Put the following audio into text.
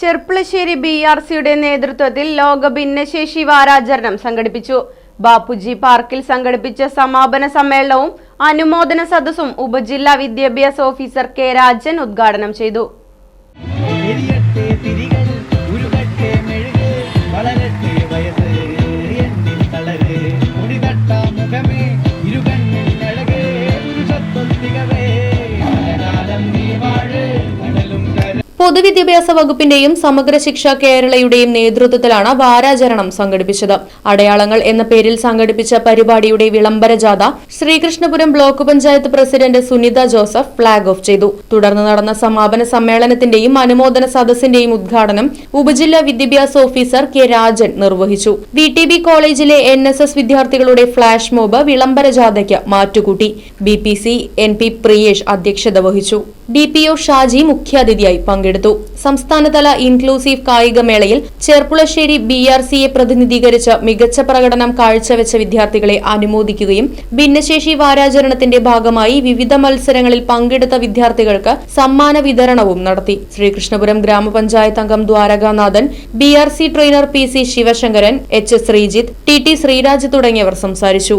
Cherpulassery B R സിയുടെ നേതൃത്വത്തിൽ ലോക ഭിന്നശേഷി വാരാചരണം സംഘടിപ്പിച്ചു. ബാപ്പുജി പാർക്കിൽ സംഘടിപ്പിച്ച സമാപന സമ്മേളനവും അനുമോദന സദസ്സും ഉപജില്ലാ വിദ്യാഭ്യാസ ഓഫീസർ കെ രാജൻ ഉദ്ഘാടനം ചെയ്തു. മുഖമേ. പൊതുവിദ്യാഭ്യാസ വകുപ്പിന്റെയും സമഗ്ര ശിക്ഷ കേരളയുടെയും നേതൃത്വത്തിലാണ് വാരാചരണം സംഘടിപ്പിച്ചത്. അടയാളങ്ങൾ എന്ന പേരിൽ സംഘടിപ്പിച്ച പരിപാടിയുടെ വിളംബര ജാഥ Sreekrishnapuram block panchayat president Sunitha Joseph flag off ചെയ്തു. തുടർന്ന് നടന്ന സമാപന സമ്മേളനത്തിന്റെയും അനുമോദന സദസ്സിന്റെയും ഉദ്ഘാടനം ഉപജില്ലാ വിദ്യാഭ്യാസ ഓഫീസർ കെ രാജൻ നിർവഹിച്ചു. വി ടി ബി കോളേജിലെ എൻ എസ് എസ് വിദ്യാർത്ഥികളുടെ ഫ്ളാഷ് മോബ് വിളംബര ജാഥയ്ക്ക് മാറ്റുകൂട്ടി. B P C N P Priyesh അധ്യക്ഷത വഹിച്ചു. ഡി പി ഒ ഷാജി മുഖ്യാതിഥിയായി പങ്കെടുത്തു. സംസ്ഥാനതല ഇൻക്ലൂസീവ് കായികമേളയിൽ ചെർപ്പുളശ്ശേരി ബി ആർ സിയെ പ്രതിനിധീകരിച്ച് മികച്ച പ്രകടനം കാഴ്ചവെച്ച വിദ്യാർത്ഥികളെ അനുമോദിക്കുകയും ഭിന്നശേഷി വാരാചരണത്തിന്റെ ഭാഗമായി വിവിധ മത്സരങ്ങളിൽ പങ്കെടുത്ത വിദ്യാർത്ഥികൾക്ക് സമ്മാന വിതരണവും നടത്തി. ശ്രീകൃഷ്ണപുരം ഗ്രാമപഞ്ചായത്ത് അംഗം Dwarakanathan B R C trainer P C Sivasankaran H Sreejith T T Sreeraj തുടങ്ങിയവർ സംസാരിച്ചു.